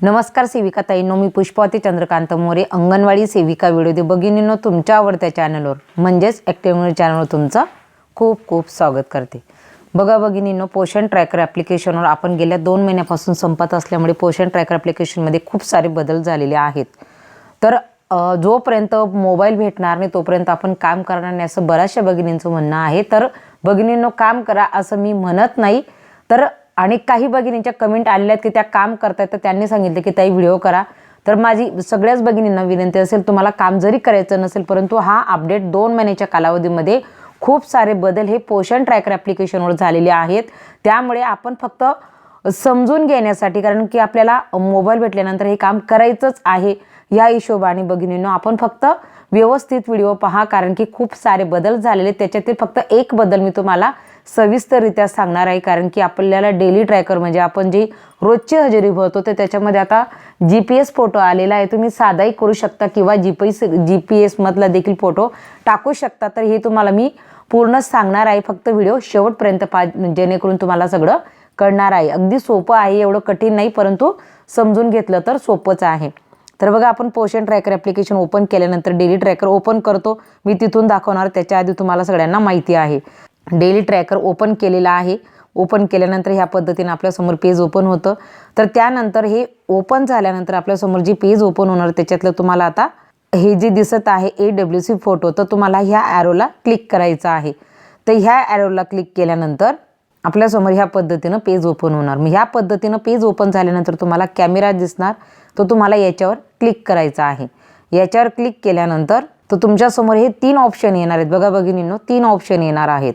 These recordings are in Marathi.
नमस्कार सेविका ताईनो मी पुष्पावती चंद्रकांत मोरे अंगणवाडी सेविका व्हिडिओ दे भगिनींनो तुमच्या आवडत्या चॅनलवर म्हणजेच ॲक्टिव्ह चॅनलवर तुमचं खूप खूप स्वागत करते. बघा भगिनींनो पोषण ट्रॅकर ॲप्लिकेशनवर आपण गेल्या दोन महिन्यापासून संपत असल्यामुळे पोषण ट्रॅकर ॲप्लिकेशनमध्ये खूप सारे बदल झालेले आहेत. तर जोपर्यंत मोबाईल भेटणार नाही तोपर्यंत आपण काम करणार नाही असं बऱ्याचशा भगिनींचं म्हणणं आहे. तर भगिनींनो काम करा असं मी म्हणत नाही. तर आणि काही भगिनींच्या कमेंट आलेल्या आहेत की त्या काम करतायत तर त्यांनी सांगितलं की ताई व्हिडिओ करा. तर माझी सगळ्याच भगिनींना विनंती असेल तुम्हाला काम जरी करायचं नसेल परंतु हा अपडेट दोन महिन्याच्या कालावधीमध्ये खूप सारे बदल हे पोषण ट्रॅकर ॲप्लिकेशनवर झालेले आहेत. त्यामुळे आपण फक्त समजून घेण्यासाठी कारण की आपल्याला मोबाईल भेटल्यानंतर हे काम करायचंच आहे या हिशोबाने भगिनींनो आपण फक्त व्यवस्थित व्हिडिओ पहा कारण की खूप सारे बदल झालेले आहेत. त्याच्यातील फक्त एक बदल मी तुम्हाला सविस्तररित्या सांगणार आहे कारण की आपल्याला डेली ट्रॅकर म्हणजे आपण जी रोजची हजेरी भरतो तर त्याच्यामध्ये आता जी पी एस फोटो आलेला आहे. तुम्ही साधाही करू शकता किंवा G P S G P एसमधला देखील फोटो टाकू शकता. तर हे तुम्हाला मी पूर्ण सांगणार आहे. फक्त व्हिडिओ शेवटपर्यंत पा जेणेकरून तुम्हाला सगळं कळणार आहे. अगदी सोपं आहे एवढं कठीण नाही परंतु समजून घेतलं तर सोपंच आहे. तर बघा आपण पोषण ट्रॅकर ॲप्लिकेशन ओपन केल्यानंतर डेली ट्रॅकर ओपन करतो. मी तिथून दाखवणार त्याच्या आधी तुम्हाला सगळ्यांना माहिती आहे. डेली ट्रॅकर ओपन केलेला आहे. ओपन केल्यानंतर ह्या पद्धतीने आपल्यासमोर पेज ओपन होतं. तर त्यानंतर हे ओपन झाल्यानंतर आपल्यासमोर जी पेज ओपन होणार त्याच्यातलं तुम्हाला आता हे जे दिसत आहे ए डब्ल्यू सी फोटो तर तुम्हाला ह्या ॲरोला क्लिक करायचं आहे. तर ह्या ॲरोला क्लिक केल्यानंतर आपल्यासमोर ह्या पद्धतीनं पेज ओपन होणार. मग ह्या पद्धतीनं पेज ओपन झाल्यानंतर तुम्हाला कॅमेरा दिसणार तो तुम्हाला याच्यावर क्लिक करायचा आहे. याच्यावर क्लिक केल्यानंतर तर तुमच्यासमोर हे तीन ऑप्शन येणार आहेत. बघा भगिनींनो तीन ऑप्शन येणार आहेत.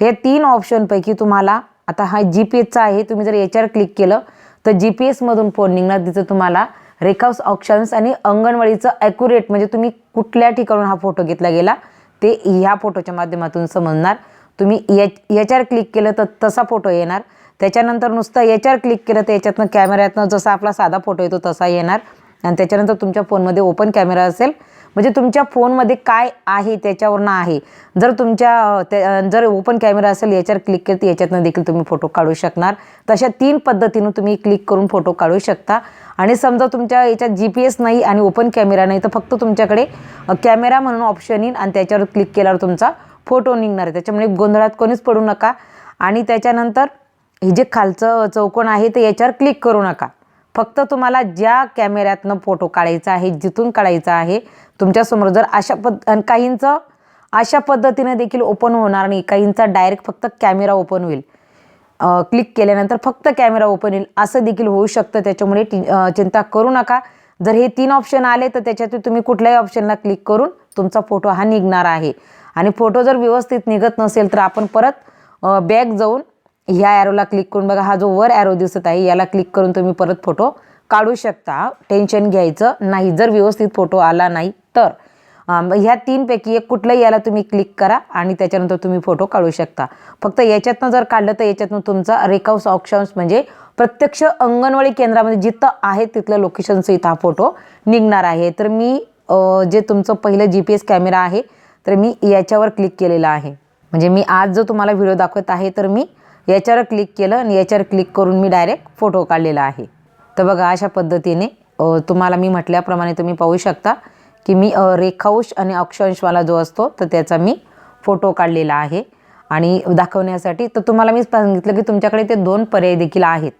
हे तीन ऑप्शनपैकी तुम्हाला आता हा जी पी एसचा आहे तुम्ही जर याच्यावर क्लिक केलं तर जी पी एसमधून फोन निघणार. तिथं तुम्हाला रेखाऊस ऑप्शन्स आणि अंगणवाडीचं ॲक्युरेट म्हणजे तुम्ही कुठल्या ठिकाणून हा फोटो घेतला गेला ते ह्या फोटोच्या माध्यमातून समजणार. तुम्ही या याच्यावर क्लिक केलं तर तसा फोटो येणार. त्याच्यानंतर नुसतं याच्यावर क्लिक केलं तर याच्यातनं कॅमेऱ्यातनं जसा आपला साधा फोटो येतो तसा येणार. आणि त्याच्यानंतर तुमच्या फोनमध्ये ओपन कॅमेरा असेल. म्हणजे तुमच्या फोनमध्ये काय आहे त्याच्यावरनं आहे. जर तुमच्या जर ओपन कॅमेरा असेल याच्यावर क्लिक केलं तर याच्यातनं देखील तुम्ही फोटो काढू शकणार. तशा तीन पद्धतीनं तुम्ही क्लिक करून फोटो काढू शकता. आणि समजा तुमच्या याच्यात जी पी एस नाही आणि ओपन कॅमेरा नाही तर फक्त तुमच्याकडे कॅमेरा म्हणून ऑप्शन येईल आणि त्याच्यावर क्लिक केल्यावर तुमचा फोटो निघणार आहे. त्याच्यामुळे गोंधळात कोणीच पडू नका. आणि त्याच्यानंतर हे जे खालचं चौकोन आहे ते याच्यावर क्लिक करू नका. फक्त तुम्हाला ज्या कॅमेऱ्यातनं फोटो काढायचा आहे जिथून काढायचा आहे तुमच्यासमोर जर अशा पद्ध आणि काहींचं अशा पद्धतीने देखील ओपन होणार नाही. काहींचा डायरेक्ट फक्त कॅमेरा ओपन होईल. क्लिक केल्यानंतर फक्त कॅमेरा ओपन येईल असं देखील होऊ शकतं. त्याच्यामुळे टी चिंता करू नका. जर हे तीन ऑप्शन आले तर त्याच्यातून तुम्ही कुठल्याही ऑप्शनला क्लिक करून तुमचा फोटो हा निघणार आहे. आणि फोटो जर व्यवस्थित निघत नसेल तर आपण परत बॅक जाऊन ह्या ॲरोला क्लिक करून बघा हा जो वर ॲरो दिसत आहे याला क्लिक करून तुम्ही परत फोटो काढू शकता. टेन्शन घ्यायचं नाही. जर व्यवस्थित फोटो आला नाही तर ह्या तीनपैकी एक कुठलंही याला तुम्ही क्लिक करा आणि त्याच्यानंतर तुम्ही फोटो काढू शकता. फक्त याच्यातनं जर काढलं तर याच्यातनं तुमचा रेकाउस ऑप्शन्स म्हणजे प्रत्यक्ष अंगणवाडी केंद्रामध्ये जिथं आहे तिथलं लोकेशनचं इथं हा फोटो निघणार आहे. तर मी जे तुमचं पहिलं जी पी एस कॅमेरा आहे तर मी याच्यावर क्लिक केलेलं आहे. म्हणजे मी आज जो तुम्हाला व्हिडिओ दाखवत आहे तर मी याच्यावर क्लिक केलं आणि याच्यावर क्लिक करून मी डायरेक्ट फोटो काढलेला आहे. तर बघा अशा पद्धतीने तुम्हाला मी म्हटल्याप्रमाणे तुम्ही पाहू शकता की मी रेखांश आणि अक्षांशवाला जो असतो तर त्याचा मी फोटो काढलेला आहे. आणि दाखवण्यासाठी तर तुम्हाला मी सांगितलं की तुमच्याकडे ते दोन पर्याय देखील आहेत.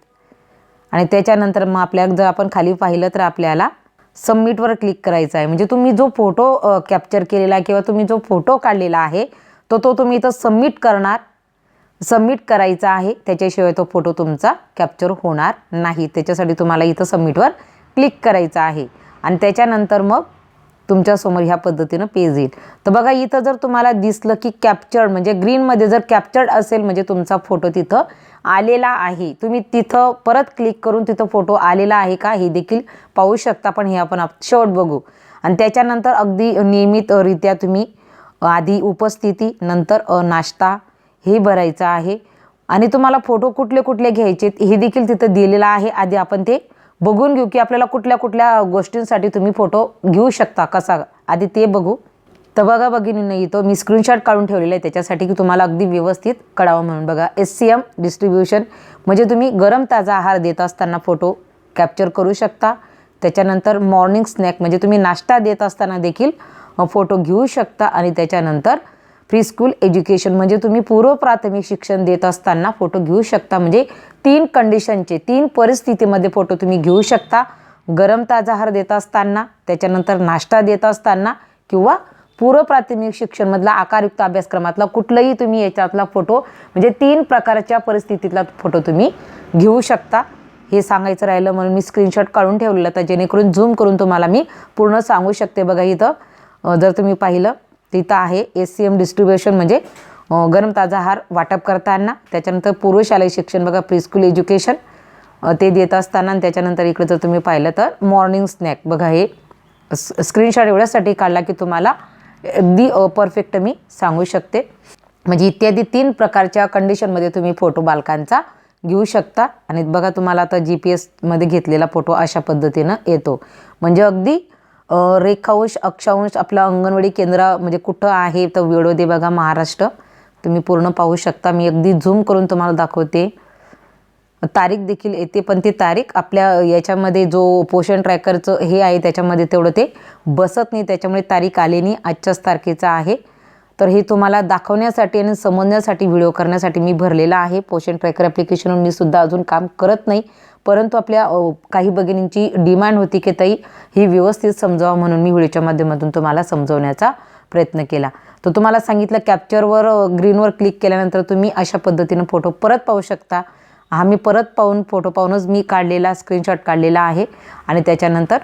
आणि त्याच्यानंतर मग आपल्या जर आपण खाली पाहिलं तर आपल्याला सबमिटवर क्लिक करायचं आहे. म्हणजे तुम्ही जो फोटो कॅप्चर केलेला आहे किंवा तुम्ही जो फोटो काढलेला आहे तो तो तुम्ही इथं सबमिट करणार. सबमिट करायचा आहे. त्याच्याशिवाय तो फोटो तुमचा कॅप्चर होणार नाही. त्याच्यासाठी तुम्हाला इथं सबमिटवर क्लिक करायचं आहे. आणि त्याच्यानंतर मग तुमच्यासमोर ह्या पद्धतीनं पेज येईल. तर बघा इथं जर तुम्हाला दिसलं की कॅप्चर्ड म्हणजे ग्रीनमध्ये जर कॅप्चर्ड असेल म्हणजे तुमचा फोटो तिथं आलेला आहे. तुम्ही तिथं परत क्लिक करून तिथं फोटो आलेला आहे का हे देखील पाहू शकता. पण हे आपण शेवट बघू. आणि त्याच्यानंतर अगदी नियमितरित्या तुम्ही आधी उपस्थिती नंतर नाश्ता हे भरायचं आहे. आणि तुम्हाला फोटो कुठले कुठले घ्यायचे हे देखील तिथं दिलेलं आहे. आधी आपण ते बघून घेऊ की आपल्याला कुठल्या कुठल्या गोष्टींसाठी तुम्ही फोटो घेऊ शकता. कसा? आधी ते बघू. तर बघा बघिनीनं तो मी स्क्रीनशॉट काढून ठेवलेला आहे. त्याच्यासाठी की तुम्हाला अगदी व्यवस्थित कळावं म्हणून. बघा एस सी एम डिस्ट्रीब्युशन म्हणजे तुम्ही गरम ताजा आहार देत असताना फोटो कॅप्चर करू शकता. त्याच्यानंतर मॉर्निंग स्नॅक म्हणजे तुम्ही नाश्ता देत असताना देखील फोटो घेऊ शकता. आणि त्याच्यानंतर प्री स्कूल एज्युकेशन म्हणजे तुम्ही पूर्व प्राथमिक शिक्षण देत असताना फोटो घेऊ शकता. म्हणजे तीन कंडिशनचे तीन परिस्थितीमध्ये फोटो तुम्ही घेऊ शकता. गरम ताजा आहार देत असताना त्याच्यानंतर नाश्ता देत असताना किंवा पूर्व प्राथमिक शिक्षणमधला आकारयुक्त अभ्यासक्रमातला कुठलाही तुम्ही याच्यातला फोटो म्हणजे तीन प्रकारच्या परिस्थितीतला फोटो तुम्ही घेऊ शकता. हे सांगायचं राहिलं म्हणून मी स्क्रीनशॉट काढून ठेवलेलं तर जेणेकरून झूम करून तुम्हाला मी पूर्ण सांगू शकते बघा इथं. जर तुम्ही पाहिलं तिथं आहे एस सी एम डिस्ट्रीब्युशन म्हणजे गरम ताजा आहार वाटप करताना. त्याच्यानंतर पूर्वशालेय शिक्षण बघा प्रीस्कूल एज्युकेशन ते देत असताना आणि त्याच्यानंतर इकडे जर तुम्ही पाहिलं तर मॉर्निंग स्नॅक बघा हे स्क्रीनशॉट एवढ्यासाठी काढला की तुम्हाला अगदी परफेक्ट मी सांगू शकते. म्हणजे इत्यादी तीन प्रकारच्या कंडिशनमध्ये तुम्ही फोटो बालकांचा घेऊ शकता. आणि बघा तुम्हाला आता जी पी एसमध्ये घेतलेला फोटो अशा पद्धतीनं येतो. म्हणजे अगदी रेखांश अक्षांश आपलं अंगणवाडी केंद्र म्हणजे कुठं आहे तर व्हिडिओ दे बघा महाराष्ट्र. तुम्ही पूर्ण पाहू शकता. मी अगदी झूम करून तुम्हाला दाखवते. तारीख देखील येते पण ती तारीख आपल्या याच्यामध्ये जो पोषण ट्रॅकरचं हे आहे त्याच्यामध्ये तेवढं ते बसत नाही. त्याच्यामुळे तारीख आली नाही. आजच्याच तारखेचा आहे. तर हे तुम्हाला दाखवण्यासाठी आणि समजण्यासाठी व्हिडिओ करण्यासाठी मी भरलेला आहे. पोषण ट्रॅकर ॲप्लिकेशनवर मी सुद्धा अजून काम करत नाही. परंतु आपल्या काही भगिनींची डिमांड होती की ताई ही व्यवस्थित समजावा म्हणून मी व्हिडिओच्या माध्यमातून तुम्हाला समजवण्याचा प्रयत्न केला. तर तुम्हाला सांगितलं कॅप्चरवर ग्रीनवर क्लिक केल्यानंतर तुम्ही अशा पद्धतीनं फोटो परत पाहू शकता. हा मी परत पाहून फोटो पाहूनच मी काढलेला स्क्रीनशॉट काढलेला आहे आणि त्याच्यानंतर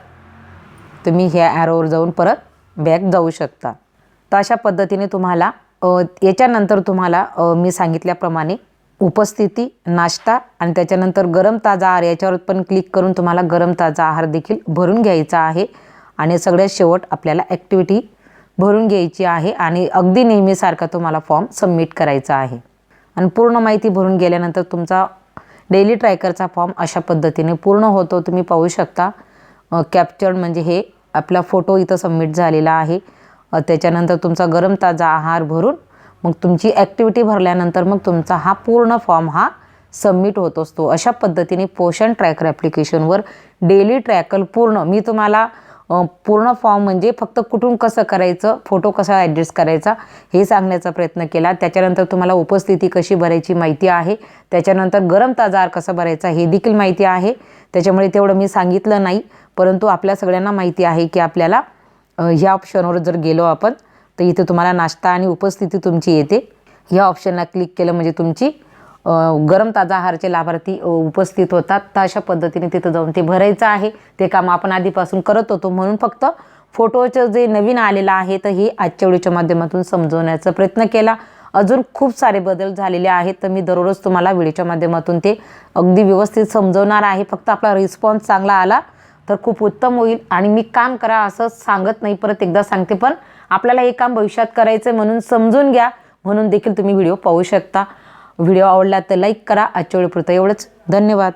तुम्ही ह्या ॲरोवर जाऊन परत बॅक जाऊ शकता. तर अशा पद्धतीने तुम्हाला याच्यानंतर तुम्हाला मी सांगितल्याप्रमाणे उपस्थिती नाश्ता आणि त्याच्यानंतर गरम ताजा आहार याच्यावर पण क्लिक करून तुम्हाला गरम ताजा आहार देखील भरून घ्यायचा आहे. आणि सगळ्यात शेवट आपल्याला ॲक्टिव्हिटी भरून घ्यायची आहे आणि अगदी नेहमीसारखा तुम्हाला फॉर्म सबमिट करायचा आहे. आणि पूर्ण माहिती भरून गेल्यानंतर तुमचा डेली ट्रॅकरचा फॉर्म अशा पद्धतीने पूर्ण होतो. तुम्ही पाहू शकता कॅप्चर्ड म्हणजे हे आपला फोटो इथं सबमिट झालेला आहे. त्याच्यानंतर तुमचा गरम ताजा आहार भरून मग तुमची ॲक्टिव्हिटी भरल्यानंतर मग तुमचा हा पूर्ण फॉर्म हा सबमिट होत असतो. अशा पद्धतीने पोषण ट्रॅकर ॲप्लिकेशनवर डेली ट्रॅकल पूर्ण मी तुम्हाला पूर्ण फॉर्म म्हणजे फक्त कुठून कसं करायचं फोटो कसा ॲडजस्ट करायचा हे सांगण्याचा प्रयत्न केला. त्याच्यानंतर तुम्हाला उपस्थिती कशी भरायची माहिती आहे. त्याच्यानंतर गरम ताजार कसा भरायचा हे देखील माहिती आहे. त्याच्यामुळे तेवढं मी सांगितलं नाही. परंतु आपल्या सगळ्यांना माहिती आहे की आपल्याला ह्या ऑप्शनवर जर गेलो आपण तर इथे तुम्हाला नाश्ता आणि उपस्थिती तुमची येते. ह्या ऑप्शनला क्लिक केलं म्हणजे तुमची गरम ताजा आहारचे लाभार्थी उपस्थित होतात. तर अशा पद्धतीने तिथं जाऊन ते भरायचं आहे. ते काम आपण आधीपासून करत होतो. म्हणून फक्त फोटोचं जे नवीन आलेलं आहे तर हे आजच्या व्हिडिओच्या माध्यमातून समजवण्याचा प्रयत्न केला. अजून खूप सारे बदल झालेले आहेत तर मी दररोज तुम्हाला व्हिडिओच्या माध्यमातून ते अगदी व्यवस्थित समजवणार आहे. फक्त आपला रिस्पॉन्स चांगला आला तर खूप उत्तम होईल. आणि मी काम करा असं सांगत नाही परत एकदा सांगते. पण आपल्याला हे काम भविष्यात करायचं आहे म्हणून समजून घ्या. म्हणून देखील तुम्ही व्हिडिओ पाहू शकता. व्हिडिओ आवडला तर लाईक करा. आजच्या वेळेपुरतं एवढंच. धन्यवाद.